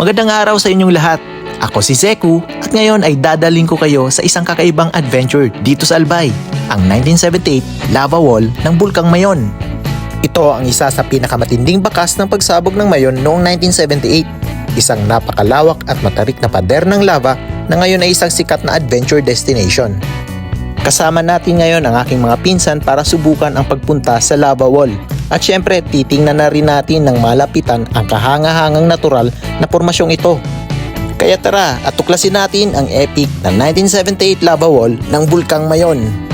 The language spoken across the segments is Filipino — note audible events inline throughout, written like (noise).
Magandang araw sa inyong lahat. Ako si Zeku at ngayon ay dadaling ko kayo sa isang kakaibang adventure dito sa Albay, ang 1978 lava wall ng Bulkang Mayon. Ito ang isa sa pinakamatinding bakas ng pagsabog ng Mayon noong 1978. Isang napakalawak at matarik na pader ng lava na ngayon ay isang sikat na adventure destination. Kasama natin ngayon ang aking mga pinsan para subukan ang pagpunta sa lava wall. At syempre, titingnan na rin natin ng malapitan ang kahanga-hangang natural na pormasyong ito. Kaya tara at tuklasin natin ang epic na 1978 lava wall ng Bulkang Mayon.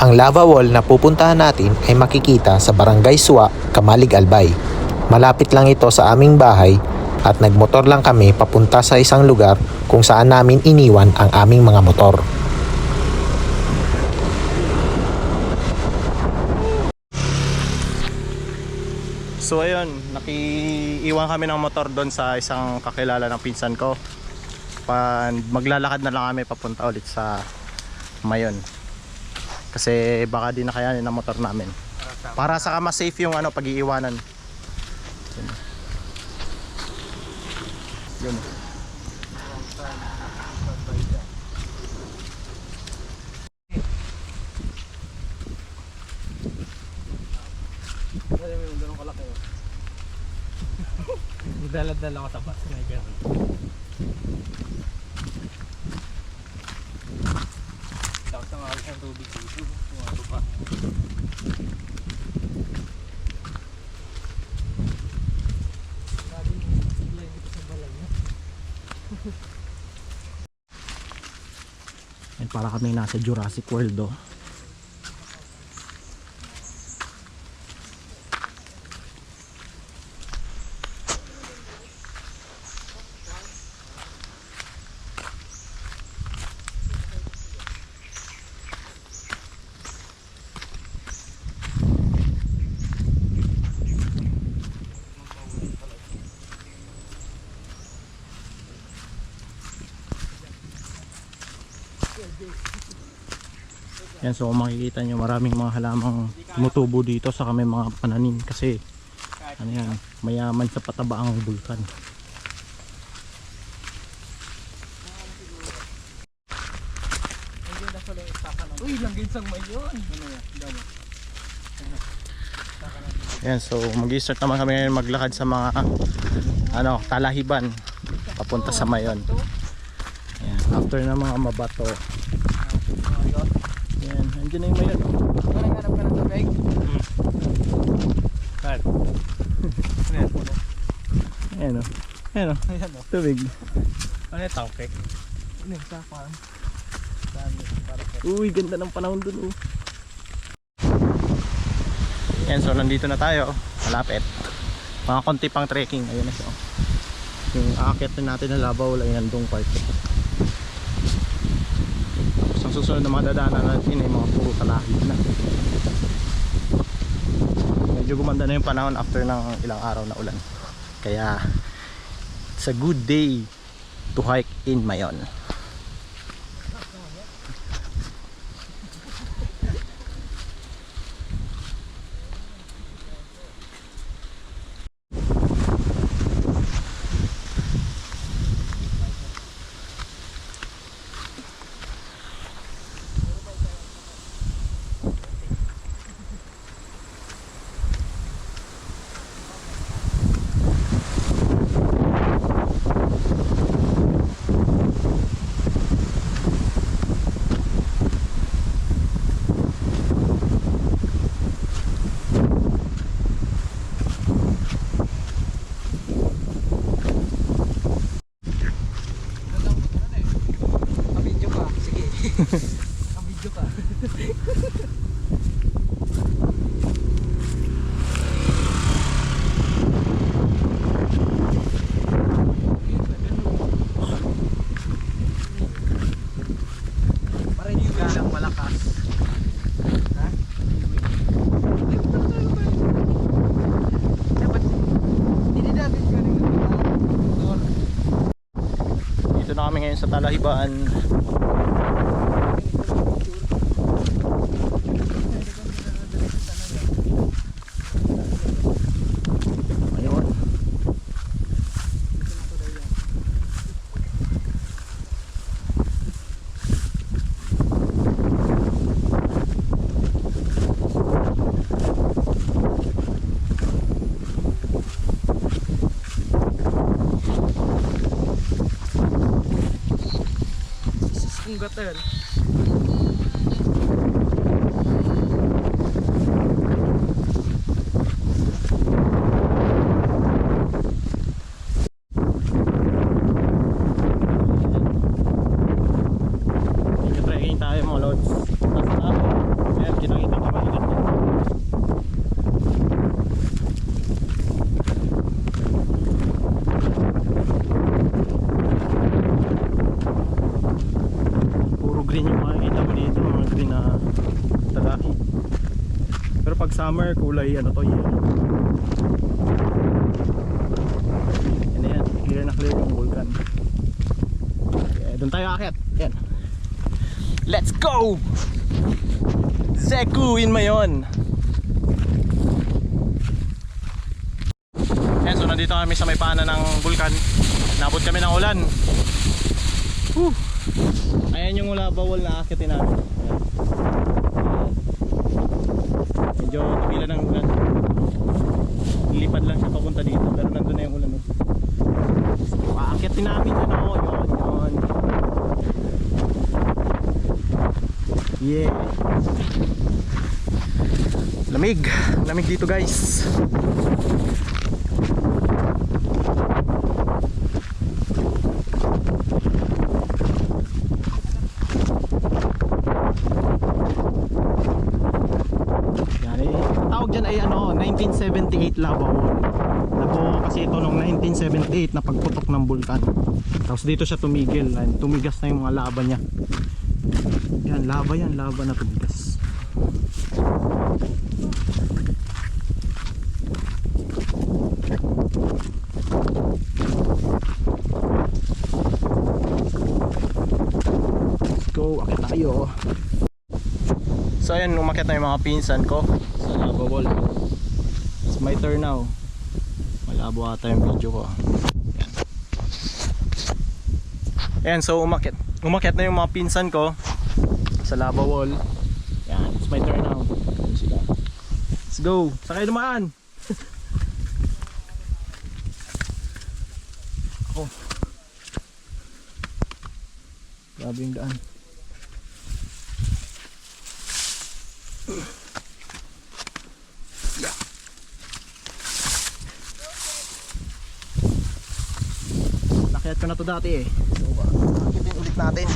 Ang lava wall na pupuntahan natin ay makikita sa Barangay Suwa, Kamalig Albay. Malapit lang ito sa aming bahay at nagmotor lang kami papunta sa isang lugar kung saan namin iniwan ang aming mga motor. So ayun, nakiiwan kami ng motor doon sa isang kakilala ng pinsan ko. Pa, maglalakad na lang kami papunta ulit sa Mayon. Kasi baka di na kayanin ng motor namin. Para sa mas safe yung ano pag-iiwanan. Yun. Yun. Dala-dala ko sa bus na. Tapos ang alis ng tubig dito. Umabo pa. Sabi mo, para kami nasa Jurassic World oh. Yan so kung makikita nyo maraming mga halamang tumutubo dito sa kami mga pananim kasi ano yan, mayaman sa pataba ang bulkan. Uy, lang ginsang may yun. Yan so mag-start naman kami ngayon maglakad sa mga ano, talahiban papunta sa Mayon. Yan, after ng mga mabato. Yan, andyan na yung Mayon. oh. Ano nang hanap ka ng tubig? Saan? Ano yan? Ayan o. Ayan o. Ayan o. Tubig. Ano yung tangkek? Ano yung po. Uy, ganda ng panahon dun oh. Yan, so nandito na tayo. Malapit. Mga konti pang trekking. Ayun na siya. oh. Yung aakyat na natin na labaw ay nandung part. Ang susunod na mga dadaanan natin ay mga puro talahib na. Medyo gumanda na yung panahon after ng ilang araw na ulan. Kaya it's a good day to hike in Mayon. Kabidyo ka. Sige. Kabidyo ka. Para hindi ka lang malakas. Ha? Dapat, hindi natin galing na kami ngayon sa Talahibaan. Ang gatel. Nag-trekking tayo mga lods. Tapos na. Ayan, kinakita ka maliit na. Puro green yung makikita mo dito. Mga green na talaki. Pero pag summer, kulay ano to yellow. Yan yan. Clear na clear yung vulkan. Okay, doon tayo akit. Yan. Let's go! Zeku in Mayon! Yan, so nandito kami sa may paanan ng bulkan. Nabot kami ng ulan. Whew. Ayan yung ula bawal na akitin namin. Ayan. Medyo tumila ng ulan. Lipad lang siya papunta dito pero nandun na yung ulan. Oh. So, aakitin namin yun oh. Yun, yun. Yeah. Lamig. Lamig dito guys. Yan eh. ang Tawag dyan ay ano, 1978 lava wall. Nabuo kasi ito noong 1978 na pagputok ng bulkan. Tapos dito siya tumigil. Ayan, Tumigas na yung mga lava niya. Yan, lava yan, lava na tumigas. Let's go, akit tayo. So ayan, umakit na yung mga pinsan ko sa lava wall. My turn now. Malabo ata yung video ko. Yan. Ayan, so umakit. Umakit na yung mga pinsan ko sa lava wall. Yan, it's my turn now. Ayan. Let's go. Sakay dumaan. Ako. (laughs) Grabe yung daan. Nakayat ko na to dati eh. So, akitin ulit natin.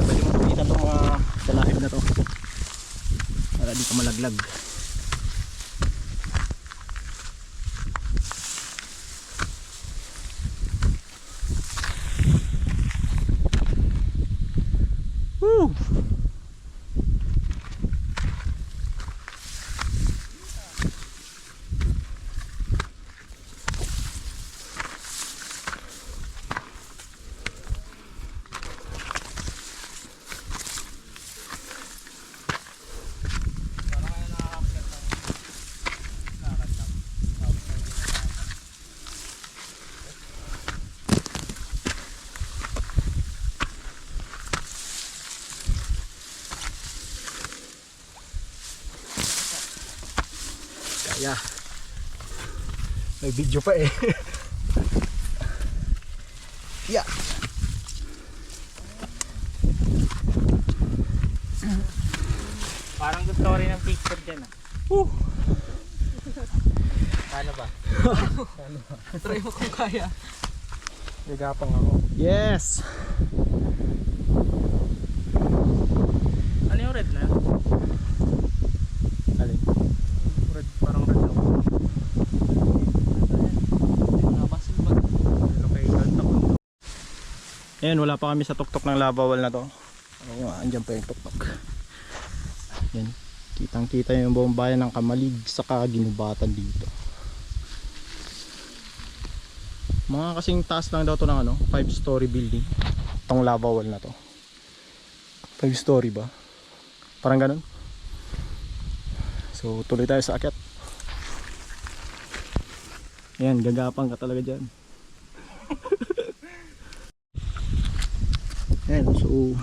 Pwede mo kumita itong mga dalahib na to para di ka malaglag. Woo! Kaya. May video pa eh. (laughs) yeah. Parang gusto rin ng picture dyan ah. Woo! Paano ba? (laughs) Try mo kung kaya. Gagapang ako. Yes! Ano yung red na? Alin? Red, parang red ako. Nabasin ba? Location ako. Ayan, wala pa kami sa tuktok ng lava wall na to. Oo nga, andyan pa yung tuktok. Yan. Kitang kita yung buong bayan ng Kamalig sa ginubatan dito. Mga kasing taas lang daw to ng ano, 5 story building. Itong lava wall na to. 5 story ba? Parang ganun. So tuloy tayo sa akyat. Ayan, gagapang ka talaga dyan. Ayan, so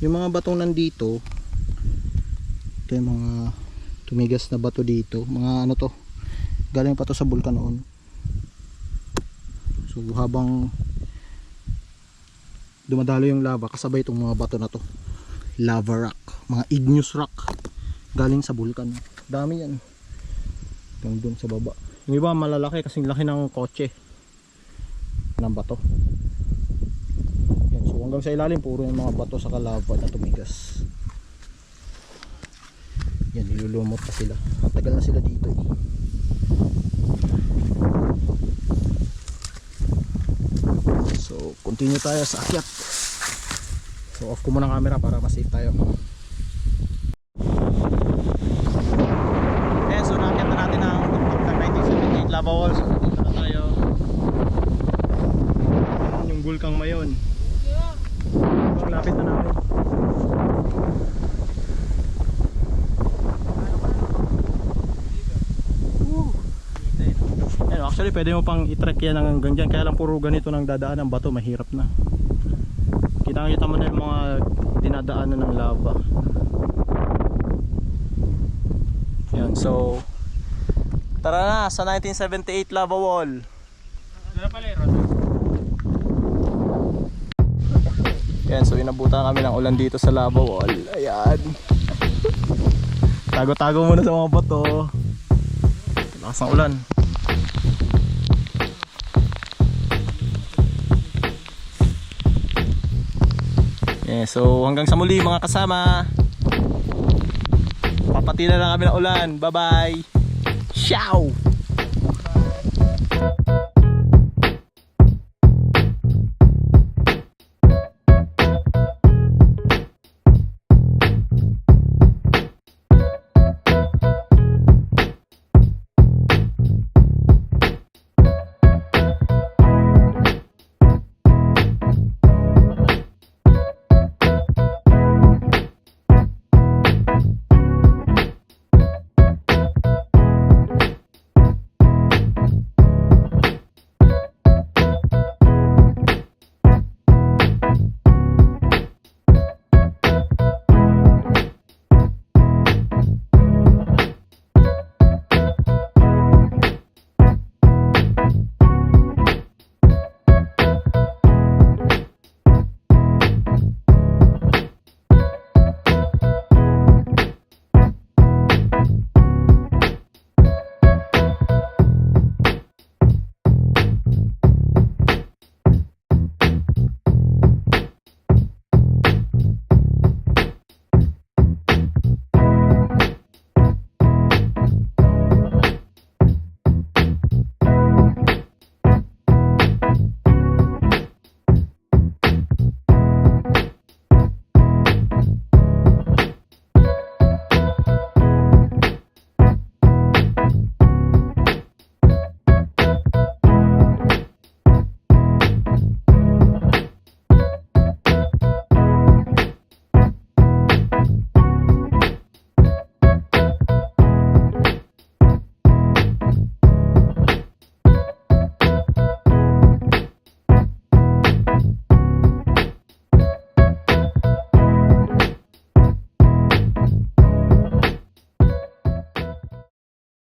yung mga batong nandito ito yung mga tumigas na bato dito. Mga ano to galing pa to sa bulkan noon. So habang dumadalo yung lava kasabay itong mga bato na to. Lava rock. Mga igneous rock. Galing sa bulkan dami yan. Hanggang sa baba. Yung iba malalaki kasing laki ng kotse ng bato hanggang sa ilalim puro yung mga bato sa lava na tumigas. Yan nilulumot pa sila. Matagal na sila dito eh. So continue tayo sa akyat. So off ko muna ang camera para mas safe tayo eh so naakyat na natin ang tuktok ng 1978 lava wall so dito na tayo Yan yung bulkang mayon ang lapit na namin Ayun, actually pwede mo pang i-trek yan hanggang dyan kaya lang puro ganito nang dadaan ng bato mahirap na. Kita kita mo na yung mga dinadaanan ng lava. Yan so tara na sa 1978 lava wall. Ano pala yan so inabutan kami ng ulan dito sa lava wall. Ayan. Tago-tago muna sa mga bato. Lakas ng ulan Yeah, so hanggang sa muli mga kasama. Papati na kami ng ulan. Bye-bye. Ciao!